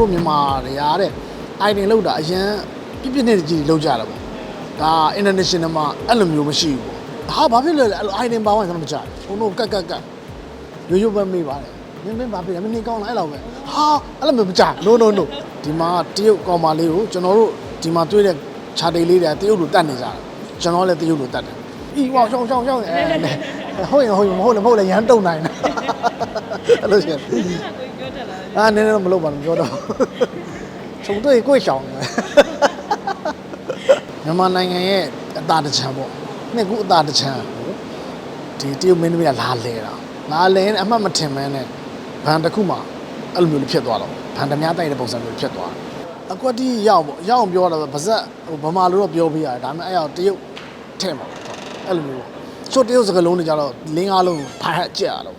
တို့မြန်မာတွေကတဲ့ item လောက်တာအရင်ပြပြနေကြီးလောက်ကြတာပေါ့ဒါ international မှာအဲ့လိုမျိုးမရှိဘူးပေါ့ဟာဘာဖြစ်လဲလဲအဲ့လို item ပါဝင်ကျွန်တော်မကြဘူးဘုံတို့ကတ်ကတ်ကတ်ရိုးရိုးပဲမေးပါတယ်မင်းမင်းဘာဖြစ်လဲမင်းနေကောင်းလားအဲ့လိုပဲဟာအဲ့လိုမျိုးမကြ no no no ဒီမှာတရုတ်ကောင်မလေးကိုကျွန်တော်တို့ဒီမှာတွေ့တဲ့ခြာတေးလေးတွေကတရုတ်လိုတတ်နေကြတာကျွန်တော်လည်းတရုတ်လိုတတ်တယ်ဤဝါရှောင်းရှောင်းရှောင်းအဲဟုတ်ရင်ဟုတ်ရင်မဟုတ်လည်းမဟုတ်လည်းရမ်းတုံနိုင်တာအဲ့လိုရှိ အာနည်းနည်းတော့မလုပ်ပါနဲ့ပြောတော့ခြုံတွေ့ကိုယ်ရှောင်တယ်မြန်မာနိုင်ငံရဲ့အတာတချံပေါ့နှစ်ခုအတာတချံဒီတရုတ်မင်းသမီးကလာလဲတာလာလဲအမှတ်မထင်မန်းနဲ့ဘန်တစ်ခုမှအဲ့လိုမျိုးဖြစ်သွားတော့ဘန်ဓမြတိုက်တဲ့ပုံစံမျိုးဖြစ်သွားအကွက်တီးရောက်ပေါ့ရောက်အောင်ပြောတာပါဇက်ဟိုဗမာလိုတော့ပြောပြရတယ်ဒါပေမဲ့အဲ့ရောက်တရုတ်ထဲမှာအဲ့လိုမျိုးပေါ့ချို့တရုတ်စကားလုံးတွေကြတော့လင်းကားလုံးဖိုင်ဟက်ကြရတော့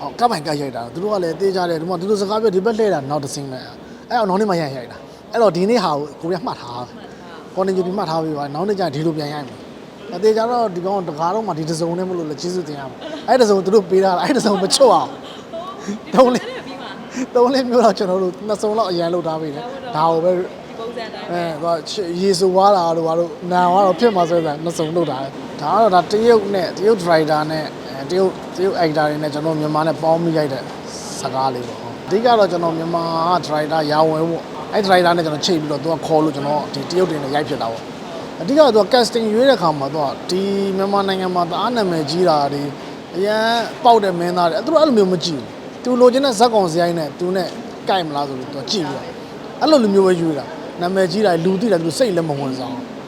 ဟောကပ်ပိုင်ကပ်ရိုက်တာသူတို့ကလည်းတေးကြတယ်ဒီမှာဒီလိုစကားပြောဒီဘက်လှည့်တာနောက်တစ်စင်းနဲ့အဲ့တော့နောက်နေ့မှရိုက်ရိုက်တာအဲ့တော့ဒီနေ့ဟာကိုကိုရီးယားမှတ်ထားကော်နေဂျူဒီမှတ်ထားပြီးပါနောက်နေ့ကျရင်ဒီလိုပြန်ရိုက်မယ်အသေးကြတော့ဒီကောင်တကားတော့မှဒီတစ်စုံနဲ့မလို့လေကျေးဇူးတင်ရမယ်အဲ့တစ်စုံသူတို့ပေးတာအဲ့တစ်စုံမချွတ်အောင်တုံးလေးပြီးမှတုံးလေးမျိုးတော့ကျွန်တော်တို့နှစ်စုံလောက်အရန်လုပ်ထားပေးတယ်ဒါကိုပဲဒီပုံစံတိုင်းအဲတော့ရေဆိုွားတာတို့ဘာလို့နာွားတော့ဖြစ်မှာဆိုတဲ့နှစ်စုံလုပ်တာဒါကတော့ဒါတရုတ်နဲ့တရုတ်ဒရိုက်တာနဲ့အဲ တရုတ်တရုတ်အိုက်တာတွေနဲ့ကျွန်တော်မြန်မာနဲ့ပေါင်းပြီးရိုက်တဲ့စကားလေးပေါ့အဓိကတော့ကျွန်တော်မြန်မာဒရိုက်တာရာဝင်ပေါ့အဲ့ဒရိုက်တာနဲ့ကျွန်တော်ချိန်ပြီးတော့သူကခေါ်လို့ကျွန်တော်ဒီတရုတ်တွေနဲ့ရိုက်ဖြစ်တာပေါ့အဓိကတော့သူက casting ရွေးတဲ့ခါမှာသူကဒီမြန်မာနိုင်ငံမှာတအားနာမည်ကြီးတာတွေအရန်ပေါက်တဲ့မင်းသားတွေအဲ့သူတို့အဲ့လိုမျိုးမကြည့်ဘူးသူလိုချင်တဲ့ဇက်ကောင်စရိုင်းနဲ့သူနဲ့ကြိုက်မလားဆိုလို့သူကကြည့်ပြီးတော့အဲ့လိုလူမျိုးပဲယူတာနာမည်ကြီးတာလူသိတာသူစိတ်လည်းမဝင်စား